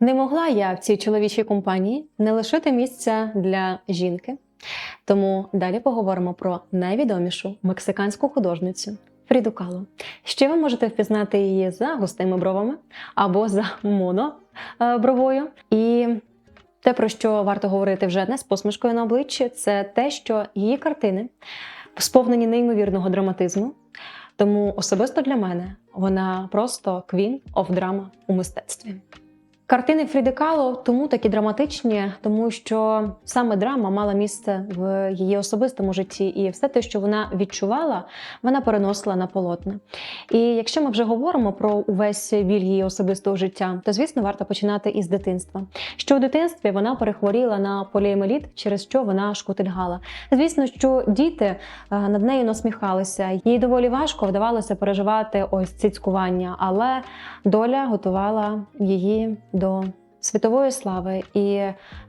Не могла я в цій чоловічій компанії не лишити місця для жінки. Тому далі поговоримо про найвідомішу мексиканську художницю Фріду Кало. Ще ви можете впізнати її за густими бровами або за монобровою. І те, про що варто говорити вже не з посмішкою на обличчі, це те, що її картини сповнені неймовірного драматизму. Тому особисто для мене вона просто queen of drama у мистецтві. Картини Фріди Кало тому такі драматичні, тому що саме драма мала місце в її особистому житті, і все те, що вона відчувала, вона переносила на полотна. І якщо ми вже говоримо про увесь біль її особистого життя, то звісно варто починати із дитинства. Що у дитинстві вона перехворіла на поліемеліт, через що вона шкутильгала. Звісно, що діти е, над нею насміхалися. Їй доволі важко вдавалося переживати ось ці цькування, але доля готувала її до світової слави і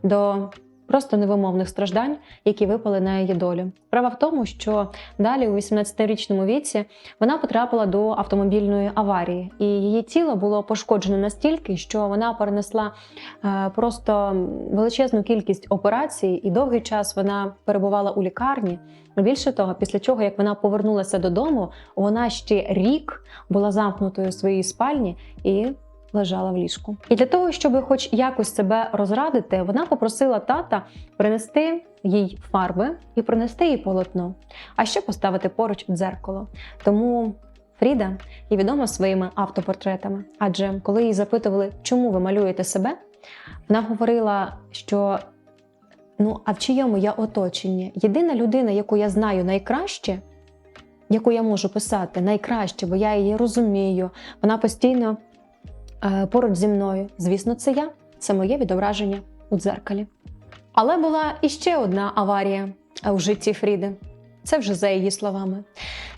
до просто невимовних страждань, які випали на її долю. Справа в тому, що далі, у 18-річному віці, вона потрапила до автомобільної аварії, і її тіло було пошкоджено настільки, що вона перенесла е, просто величезну кількість операцій, і довгий час вона перебувала у лікарні. Більше того, після чого як вона повернулася додому, вона ще рік була замкнутою у своїй спальні і лежала в ліжку. І для того, щоб хоч якось себе розрадити, вона попросила тата принести їй фарби і принести їй полотно, а ще поставити поруч дзеркало. Тому Фріда є відома своїми автопортретами. Адже коли її запитували, чому ви малюєте себе, вона говорила, що ну а в чийому я оточенні? Єдина людина, яку я знаю найкраще. Яку я можу писати найкраще, бо я її розумію. Вона постійно поруч зі мною. Звісно, це я, це моє відображення у дзеркалі. Але була іще одна аварія е, у житті Фріди. Це вже за її словами.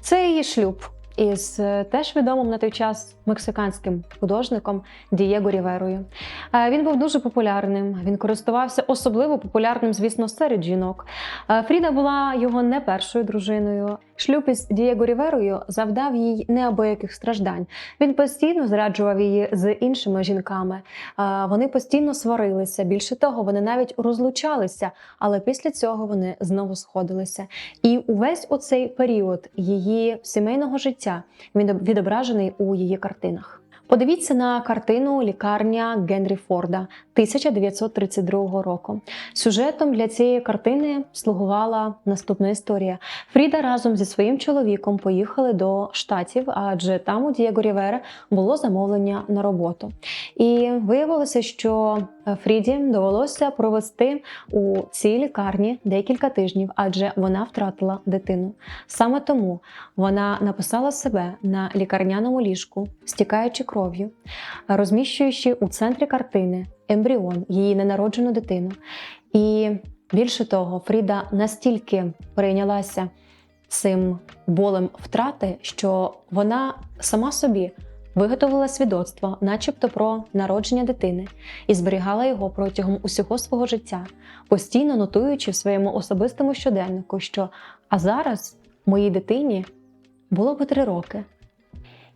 Це її шлюб із е, теж відомим на той час мексиканським художником Дієго Ріверою. Е, Він був дуже популярним. Він користувався особливо популярним, звісно, серед жінок. Е, Фріда була його не першою дружиною. Шлюб із Дієго Ріверою завдав їй неабияких страждань. Він постійно зраджував її з іншими жінками. Вони постійно сварилися. Більше того, вони навіть розлучалися, але після цього вони знову сходилися. І увесь оцей період її сімейного життя він відображений у її картинах. Подивіться на картину Лікарня Генрі Форда 1932 року. Сюжетом для цієї картини слугувала наступна історія. Фріда разом зі своїм чоловіком поїхали до штатів, адже там у Дієго Рівера було замовлення на роботу. І виявилося, що Фріді довелося провести у цій лікарні декілька тижнів, адже вона втратила дитину. Саме тому вона написала себе на лікарняному ліжку, стікаючи кров'ю, розміщуючи у центрі картини ембріон, її ненароджену дитину. І більше того, Фріда настільки перейнялася цим болем втрати, що вона сама собі виготовила свідоцтво, начебто про народження дитини, і зберігала його протягом усього свого життя, постійно нотуючи в своєму особистому щоденнику, що а зараз моїй дитині було би три роки.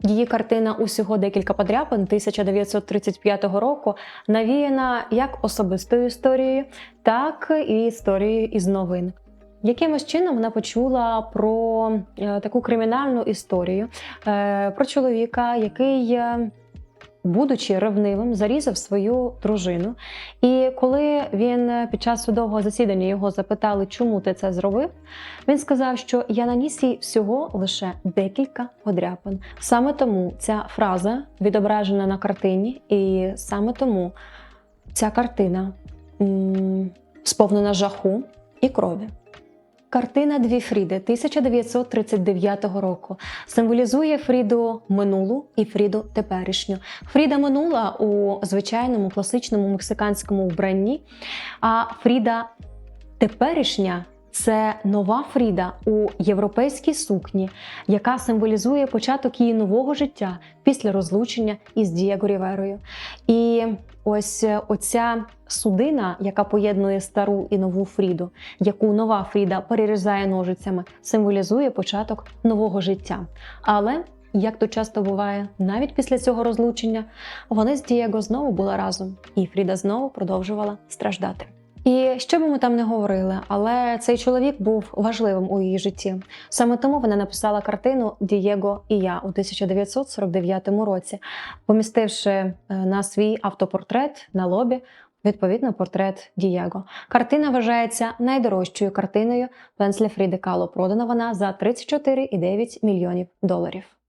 Її картина усього декілька подряпин 1935 року навіяна як особистою історією, так і історією із новин. Якимось чином вона почула про е, таку кримінальну історію е, про чоловіка, який, е, будучи ревнивим, зарізав свою дружину. І коли він під час судового засідання його запитали, чому ти це зробив, він сказав, що я наніс їй всього лише декілька подряпин. Саме тому ця фраза відображена на картині, і саме тому ця картина сповнена жаху і крові. Картина Дві Фріди 1939 року символізує Фріду минулу і Фріду теперішню. Фріда минула у звичайному класичному мексиканському вбранні, а Фріда теперішня це нова Фріда у європейській сукні, яка символізує початок її нового життя після розлучення із Дієго Ріверою. І ось е, оця судина, яка поєднує стару і нову Фріду, яку нова Фріда перерізає ножицями, символізує початок нового життя. Але як то часто буває, навіть після цього розлучення, вони з Дієго знову були разом, і Фріда знову продовжувала страждати. І що би ми там не говорили, але цей чоловік був важливим у її житті. Саме тому вона написала картину Дієго і я у 1949 році, помістивши е, на свій автопортрет на лобі. Відповідно, портрет Дієго. Картина вважається найдорожчою картиною Пенсля Фріди Кало. Продана вона за 34,9 мільйонів доларів.